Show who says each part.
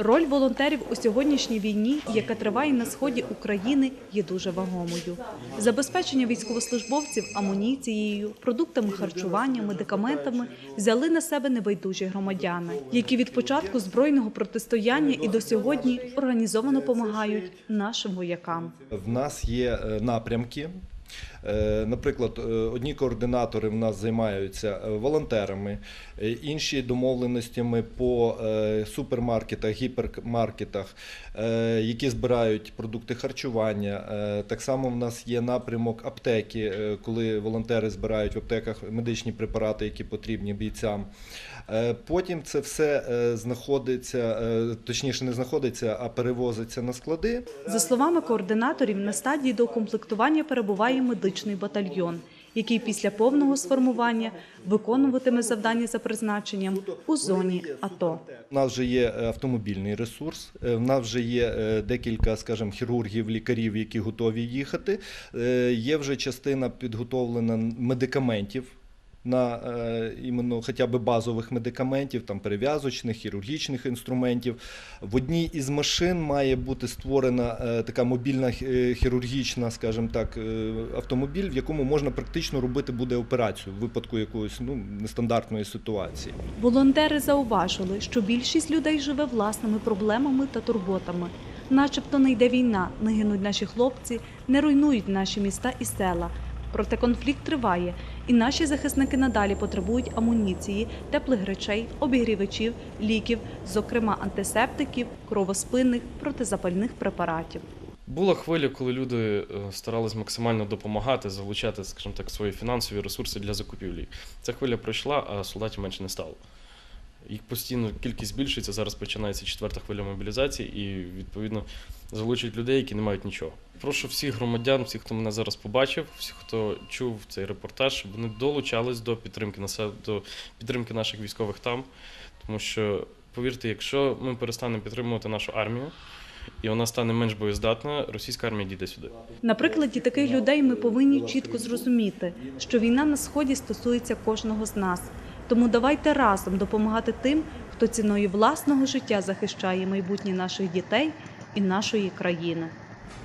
Speaker 1: Роль волонтерів у сьогоднішній війні, яка триває на сході України, є дуже вагомою. Забезпечення військовослужбовців амуніцією, продуктами харчування, медикаментами взяли на себе небайдужі громадяни, які від початку збройного протистояння і до сьогодні організовано допомагають нашим воякам.
Speaker 2: В нас є е, напрямки. Е, Наприклад, е, одні координатори в нас займаються е, волонтерами, інші домовленостями по супермаркетах, гіпермаркетах, які збирають продукти харчування. Так само в нас є напрямок аптеки, коли волонтери збирають в аптеках медичні препарати, які потрібні бійцям. Потім це все знаходиться, точніше, не знаходиться, а перевозиться на склади.
Speaker 1: За словами координаторів, на стадії доукомплектування перебуває медичний батальйон, який після повного сформування виконуватиме завдання за призначенням у зоні АТО.
Speaker 2: У нас вже є е, автомобільний ресурс. е, В нас вже є е, декілька, скажімо, хірургів, лікарів, які готові їхати. Є вже частина підготовлена медикаментів. На е, іменно хоча б базових медикаментів, там перев'язочних, хірургічних інструментів. В одній із машин має бути створена е, така мобільна е, хірургічна, скажімо так, автомобіль, в якому можна практично робити буде операцію в випадку якоїсь ну, нестандартної ситуації.
Speaker 1: Волонтери зауважили, що більшість людей живе власними проблемами та турботами. Начебто не йде війна, не гинуть наші хлопці, не руйнують наші міста і села. Проте конфлікт триває, і наші захисники надалі потребують амуніції, теплих речей, обігрівачів, ліків, зокрема антисептиків, кровоспинних, протизапальних препаратів.
Speaker 3: Була хвиля, коли люди е, старались максимально допомагати, залучати, скажімо так, свої фінансові ресурси для закупівлі. Ця хвиля пройшла, а солдатів менше не стало. Їх постійно кількість збільшується. Зараз починається четверта хвиля мобілізації, і відповідно залучують людей, які не мають нічого. Прошу всіх громадян, всіх, хто мене зараз побачив, всіх, хто чув цей репортаж, щоб вони долучались до підтримки до підтримки наших військових там. Тому що, повірте, якщо ми перестанемо підтримувати нашу армію, і вона стане менш боєздатна, російська армія дійде сюди.
Speaker 1: На прикладі таких людей ми повинні чітко зрозуміти, що війна на сході стосується кожного з нас. Тому давайте разом допомагати тим, хто ціною власного життя захищає майбутнє наших дітей і нашої країни.